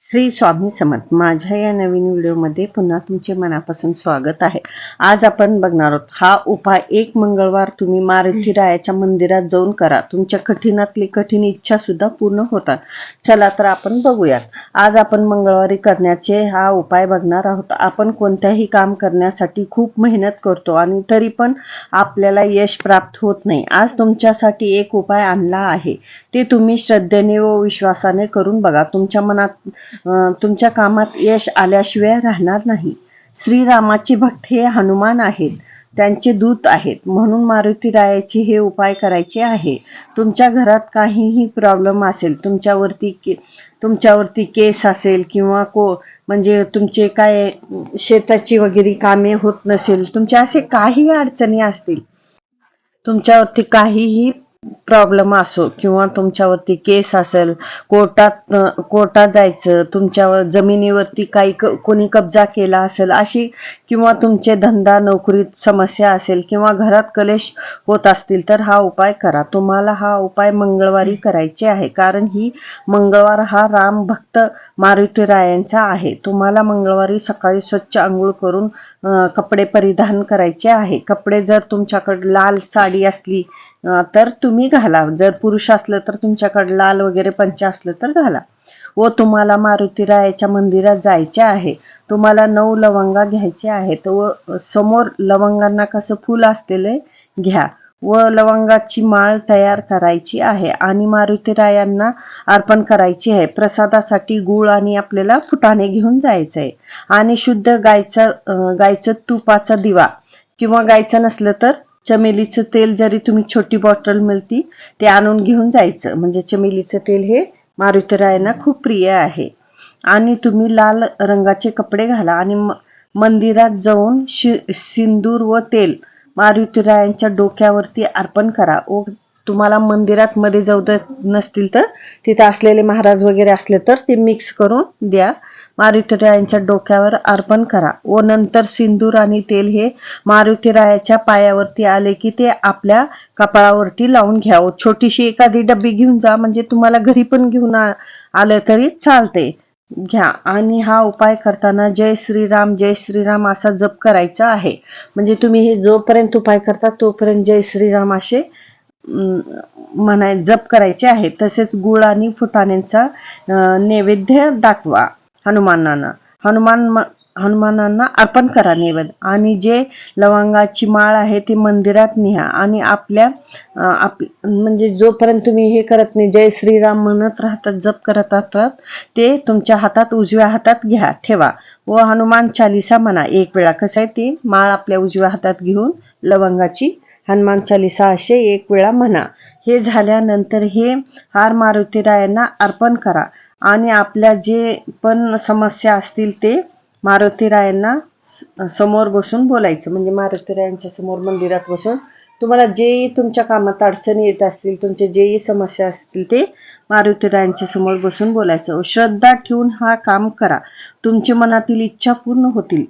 श्री स्वामी समर्थ. माझ्या या नवीन व्हिडिओमध्ये पुन्हा तुमचे मनापासून स्वागत आहे. आज आपण बघणार आहोत हा उपाय एक मंगळवार तुम्ही मारुती रायाच्या मंदिरात जाऊन करा. तुमच्या कठीणातली कठीण इच्छा सुद्धा पूर्ण होतात. चला तर आपण बघूयात. आज आपण मंगळवारी करण्याचे हा उपाय बघणार आहोत. आपण कोणत्याही काम करण्यासाठी खूप मेहनत करतो आणि तरी पण आपल्याला यश प्राप्त होत नाही. आज तुमच्यासाठी एक उपाय आणला आहे. ते तुम्ही श्रद्धेने व विश्वासाने करून बघा. तुमच्या मनात तुमच्या कामात यश आल्याशिवाय राहणार नाही. श्रीरामाची भक्त हे हनुमान आहेत. त्यांचे दूत आहेत. म्हणून मारुती रायाची हे उपाय करायचे आहे. तुमच्या घरात काहीही प्रॉब्लेम असेल तुमच्यावरती के तुमच्यावरती केस असेल किंवा को म्हणजे तुमचे काय शेताची वगैरे कामे होत नसेल तुमच्या असे काही अडचणी असतील. तुमच्यावरती काहीही प्रॉब्लेम असो किंवा तुमच्यावरती केस असेल कोर्टात कोर्टात जायचं तुमच्यावर जमिनीवरती काही क- कोणी कब्जा केला असेल अशी किंवा तुमचे धंदा नोकरीत समस्या असेल किंवा घरात कलेश होत असतील तर हा उपाय करा. तुम्हाला हा उपाय मंगळवारी करायचे आहे कारण ही मंगळवार हा राम भक्त मारुतीरायांचा आहे. तुम्हाला मंगळवारी सकाळी स्वच्छ आंघोळ करून कपडे परिधान करायचे आहे. कपडे जर तुमच्याकडे लाल साडी असली तर तुम्ही घाला. जर पुरुष असलं तर तुमच्याकडे लाल वगैरे पंच असलं तर घाला. व तुम्हाला मारुती रायाच्या मंदिरात जायचे आहे. तुम्हाला नऊ लवंगा घ्यायचे आहेत व समोर लवंगांना कसं फुल असलेले घ्या. व लवंगाची माळ तयार करायची आहे आणि मारुती रायांना अर्पण करायची आहे. प्रसादासाठी गुळ आणि आपल्याला फुटाणे घेऊन जायचं आहे आणि शुद्ध गायचं गायचं तुपाचा दिवा. किंवा गायचं नसलं तर चमेलीचं तेल जरी तुम्ही छोटी बॉटल मिळती ते आणून घेऊन जायचं. म्हणजे चमेलीचं तेल हे मारुतीरायांना खूप प्रिय आहे. आणि तुम्ही लाल रंगाचे कपडे घाला आणि मंदिरात जाऊन शि सिंदूर व तेल मारुतीरायांच्या डोक्यावरती अर्पण करा. व तुम्हाला मंदिरात मध्ये जाऊ देत नसतील तर तिथे असलेले महाराज वगैरे असले तर ते मिक्स करून द्या. मारुतीरायांच्या डोक्यावर अर्पण करा. व नंतर सिंदूर आणि तेल हे मारुतीरायाच्या पायावरती आले की ते आपल्या कपाळावरती लावून घ्या. व छोटीशी एखादी डब्बी घेऊन जा म्हणजे तुम्हाला घरी पण घेऊन आ- आलं तरी चालते. घ्या. आणि हा उपाय करताना जय श्रीराम जय श्रीराम असा जप करायचा आहे. म्हणजे तुम्ही हे जोपर्यंत उपाय करता तोपर्यंत जय श्रीराम असे म्हणाय जप करायचे आहे. तसेच गुळ आणि फुटाण्यांचा नैवेद्य दाखवा. हनुमानांना. हनुमान हनुमानांना अर्पण करा नैवेद्य आणि जे लवंगाची माळ आहे ती मंदिरात न्या आणि आपल्या आप म्हणजे जोपर्यंत तुम्ही हे करत नाही जय श्रीराम म्हणत राहतात जप करत राहतात ते तुमच्या हातात उजव्या हातात घ्या ठेवा. व हनुमान चालिसा म्हणा. एक वेळा कसं आहे ती माळ आपल्या उजव्या हातात घेऊन लवंगाची हनुमान चालिसा असे एक वेळा म्हणा. हे झाल्यानंतर हे हार मारुतीरायांना अर्पण करा. आणि आपल्या जे पण समस्या असतील ते मारुती रायांना समोर बसून बोलायचं. म्हणजे मारुती रायांच्या समोर मंदिरात बसून तुम्हाला जेही तुमच्या कामात अडचणी येत असतील तुमचे जेही समस्या असतील ते मारुती रायांच्या समोर बसून बोलायचं. श्रद्धा ठेवून हा काम करा. तुमच्या मनातील इच्छा पूर्ण होतील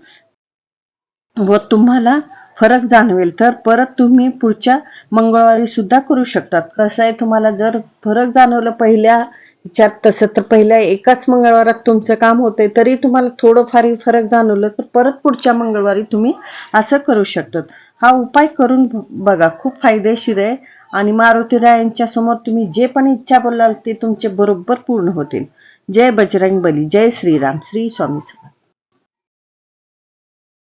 व तुम्हाला फरक जाणवेल. तर परत तुम्ही पुढच्या मंगळवारी सुद्धा करू शकतात. कसं आहे तुम्हाला जर फरक जाणवलं पहिल्या ह्याच्यात तसं तर पहिल्या एकाच मंगळवारात तुमचं काम होतंय तरी तुम्हाला थोडंफारही फरक जाणवलं तर परत पुढच्या मंगळवारी तुम्ही असं करू शकतात. हा उपाय करून बघा खूप फायदेशीर आहे. आणि मारुती रायांच्या समोर तुम्ही जे पण इच्छा बोलाल ते तुमचे बरोबर पूर्ण होतील. जय बजरंग बली जय श्रीराम श्री स्वामी समर्थ.